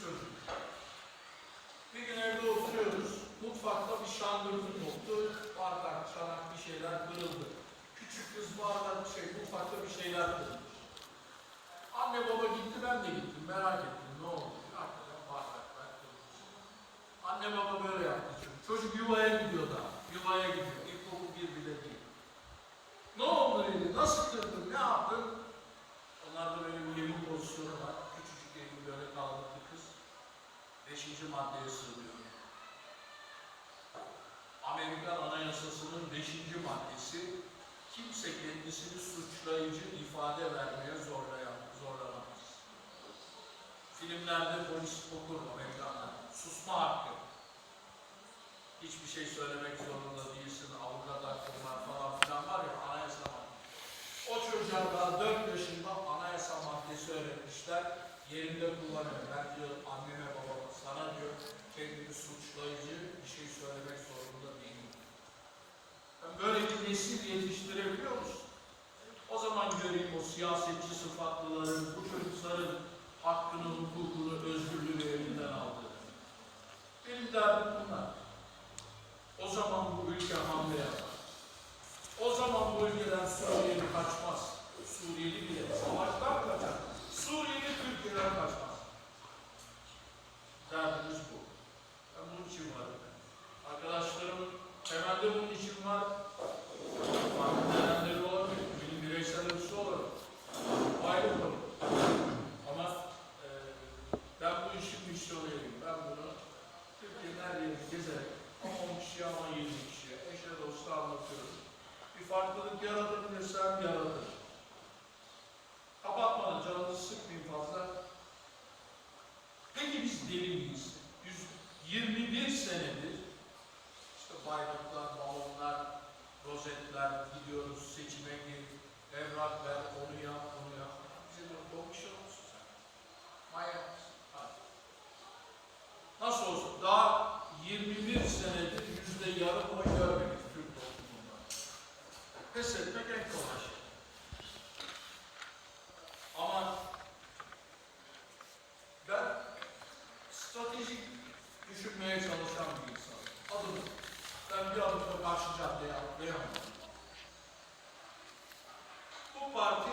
çocuk. Bir gün evde oturuyoruz. Mutfakta bir şandırlık oldu. Bardak, çanak bir şeyler kırıldı. Küçük kız bardak bir şey, mutfakta bir şeyler kırıldı. Anne baba gitti, ben de gittim. Merak ettim ne oldu? Hakikaten bardaklar kırılmış. Anne baba böyle yaptı. Çocuk yuvaya gidiyor daha. Yuvaya gidiyor. 5. maddeye sığınıyorum. Amerikan Anayasası'nın 5. maddesi kimse kendisini suçlayıcı ifade vermeye zorlayan, zorlanamaz. Filmlerde polis okur Amerikanlar. Susma hakkı. Hiçbir şey söylemek zorunda değilsin. Avukat hakkı falan filan var ya anayasa maddesi. O çocuklar 4 yaşında anayasa maddesi öğretmişler. Yerinde kullanıyor. Ben diyor anneme babama sana diyor kendini suçlayıcı bir şey söylemek zorunda değilim. Ben böyle bir nesil yetiştirebiliyor musun? O zaman göreyim o siyasetçi sıfatlıların, bu çocukların hakkını, hukukunu, özgürlüğü elinden aldığını. Benim derdim bunlar. O zaman bu ülke hamle yapar. O zaman bu ülkeden Suriyeli kaçmaz. Suriyeli bile Farklı e, ben bu işin misyonuyum. Ben bunu Türkiye'nin her yerini gezerek 10 kişiye ama 20 kişiye, eşe dosta anlatıyorum. Bir farklılık yaratabilirsem yaratır. Kapatmadan canınızı sıkmayın fazla. Peki biz deli miyiz? 121 senedir işte bayraklar, balonlar, rozetler, gidiyoruz seçime gir, evrak ver, onu yap, bunu yap. Diyor, komisyon olsun sen. Manyak mısın? Hadi. Nasıl olsun? Daha 21 senedir yüzde yarım oy görmedik Türk toplumunda. Pes etmek en kolay şey. Ama ben stratejik düşünmeye çalışan bir insanım. Adım Ben bir adım da karşı caddeye atlayamadım. Bu parti